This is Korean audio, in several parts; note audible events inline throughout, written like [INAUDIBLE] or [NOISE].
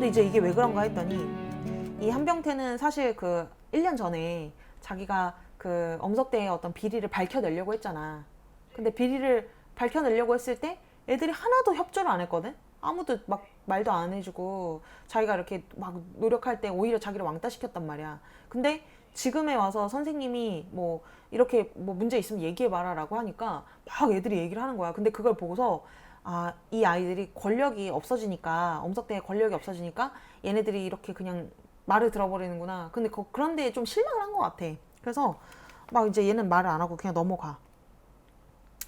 근데 이제 이게 왜 그런가 했더니 이 한병태는 사실 그 1년 전에 자기가 그 엄석대의 어떤 비리를 밝혀내려고 했잖아. 근데 비리를 밝혀내려고 했을 때 애들이 하나도 협조를 안 했거든? 아무도 막 말도 안 해주고 자기가 이렇게 막 노력할 때 오히려 자기를 왕따시켰단 말이야. 근데 지금에 와서 선생님이 뭐 이렇게 뭐 문제 있으면 얘기해 봐라라고 하니까 막 애들이 얘기를 하는 거야. 근데 그걸 보고서 아, 이 아이들이 권력이 없어지니까 엄석대의 권력이 없어지니까 얘네들이 이렇게 그냥 말을 들어버리는구나. 근데 그, 그런데 좀 실망을 한 것 같아. 그래서 막 이제 얘는 말을 안 하고 그냥 넘어가.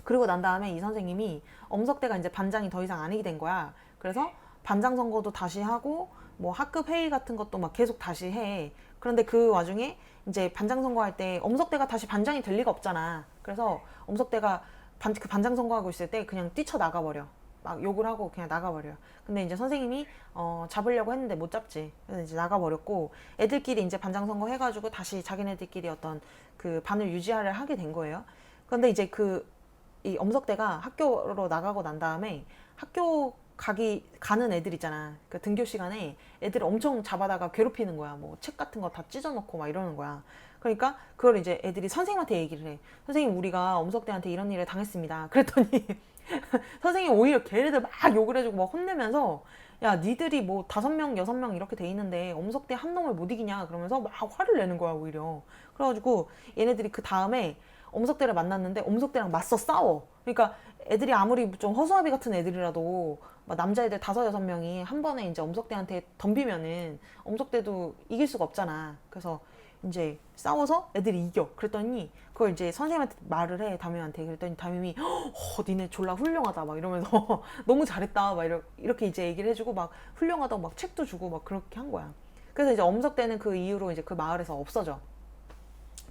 그리고 난 다음에 이 선생님이 엄석대가 이제 반장이 더 이상 아니게 된 거야. 그래서 반장 선거도 다시 하고 뭐 학급 회의 같은 것도 막 계속 다시 해. 그런데 그 와중에 이제 반장 선거할 때 엄석대가 다시 반장이 될 리가 없잖아. 그래서 엄석대가 반, 그 반장 선거하고 있을 때 그냥 뛰쳐 나가버려. 막 욕을 하고 그냥 나가버려. 근데 이제 선생님이 어, 잡으려고 했는데 못 잡지. 그래서 이제 나가버렸고 애들끼리 이제 반장 선거 해가지고 다시 자기네들끼리 어떤 그 반을 유지하려 하게 된 거예요. 그런데 이제 그 이 엄석대가 학교로 나가고 난 다음에 학교 가기 가는 애들 있잖아. 그 등교 시간에 애들 엄청 잡아다가 괴롭히는 거야. 뭐 책 같은 거 다 찢어놓고 막 이러는 거야. 그러니까 그걸 이제 애들이 선생님한테 얘기를 해. 선생님 우리가 엄석대한테 이런 일을 당했습니다. 그랬더니 [LAUGHS] 선생님 오히려 걔네들 막 욕을 해주고 막 혼내면서 야 니들이 뭐 다섯 명 여섯 명 이렇게 돼 있는데 엄석대 한 놈을 못 이기냐 그러면서 막 화를 내는 거야 오히려. 그래가지고 얘네들이 그 다음에 엄석대를 만났는데 엄석대랑 맞서 싸워. 그러니까 애들이 아무리 좀 허수아비 같은 애들이라도 막 남자애들 다섯 여섯 명이 한 번에 이제 엄석대한테 덤비면은 엄석대도 이길 수가 없잖아. 그래서 이제 싸워서 애들이 이겨. 그랬더니 그걸 이제 선생님한테 말을 해 담임한테. 그랬더니 담임이 어, 니네 졸라 훌륭하다 막 이러면서 [LAUGHS] 너무 잘했다 막 이렇게 이제 얘기를 해주고 막 훌륭하다고 막 책도 주고 막 그렇게 한 거야. 그래서 이제 엄석대는 그 이후로 이제 그 마을에서 없어져.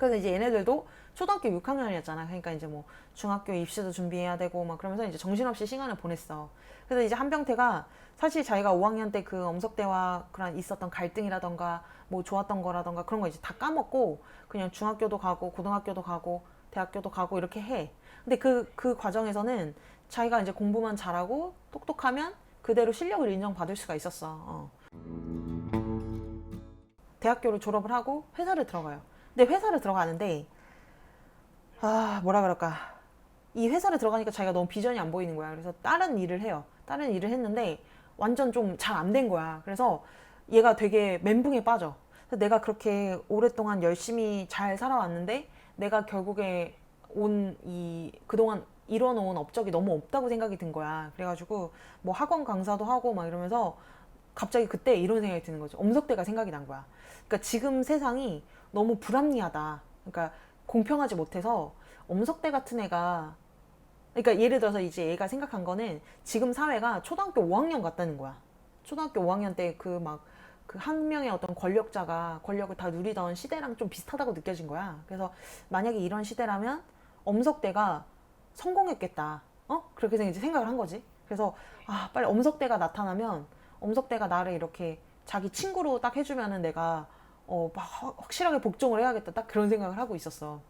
그래서 이제 얘네들도 초등학교 6학년이었잖아. 그러니까 이제 뭐 중학교 입시도 준비해야 되고 막 그러면서 이제 정신없이 시간을 보냈어. 그래서 이제 한병태가 사실 자기가 5학년 때 그 엄석대와 그런 있었던 갈등이라던가 뭐 좋았던 거라던가 그런 거 이제 다 까먹고 그냥 중학교도 가고 고등학교도 가고 대학교도 가고 이렇게 해. 근데 그, 그 과정에서는 자기가 이제 공부만 잘하고 똑똑하면 그대로 실력을 인정받을 수가 있었어. 어. 대학교를 졸업을 하고 회사를 들어가요. 근데 회사를 들어가는데 아 뭐라 그럴까 이 회사를 들어가니까 자기가 너무 비전이 안 보이는 거야. 그래서 다른 일을 해요. 다른 일을 했는데 완전 좀 잘 안 된 거야. 그래서 얘가 되게 멘붕에 빠져. 그래서 내가 그렇게 오랫동안 열심히 잘 살아왔는데 내가 결국에 온 이 그동안 이뤄놓은 업적이 너무 없다고 생각이 든 거야. 그래가지고 뭐 학원 강사도 하고 막 이러면서 갑자기 그때 이런 생각이 드는 거죠. 엄석대가 생각이 난 거야. 그러니까 지금 세상이 너무 불합리하다. 그러니까 공평하지 못해서 엄석대 같은 애가 그러니까 예를 들어서 이제 얘가 생각한 거는 지금 사회가 초등학교 5학년 같다는 거야. 초등학교 5학년 때 그 막 그 한 명의 어떤 권력자가 권력을 다 누리던 시대랑 좀 비슷하다고 느껴진 거야. 그래서 만약에 이런 시대라면 엄석대가 성공했겠다. 어? 그렇게 이제 생각을 한 거지. 그래서 아, 빨리 엄석대가 나타나면 엄석대가 나를 이렇게 자기 친구로 딱 해주면은 내가 어, 막 확- 확실하게 복종을 해야겠다. 딱 그런 생각을 하고 있었어.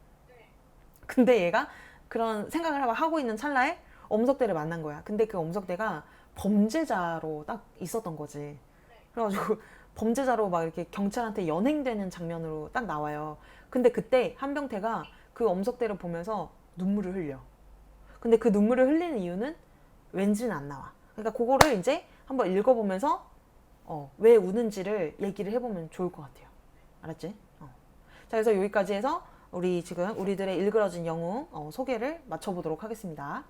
근데 얘가 그런 생각을 하고 있는 찰나에 엄석대를 만난 거야. 근데 그 엄석대가 범죄자로 딱 있었던 거지. 그래가지고 [LAUGHS] 범죄자로 막 이렇게 경찰한테 연행되는 장면으로 딱 나와요. 근데 그때 한병태가 그 엄석대를 보면서 눈물을 흘려. 근데 그 눈물을 흘리는 이유는 왠지는 안 나와. 그러니까 그거를 이제 한번 읽어보면서 어, 왜 우는지를 얘기를 해보면 좋을 것 같아요. 알았지? 어. 자, 그래서 여기까지 해서 우리 지금 우리들의 일그러진 영웅 어, 소개를 마쳐보도록 하겠습니다.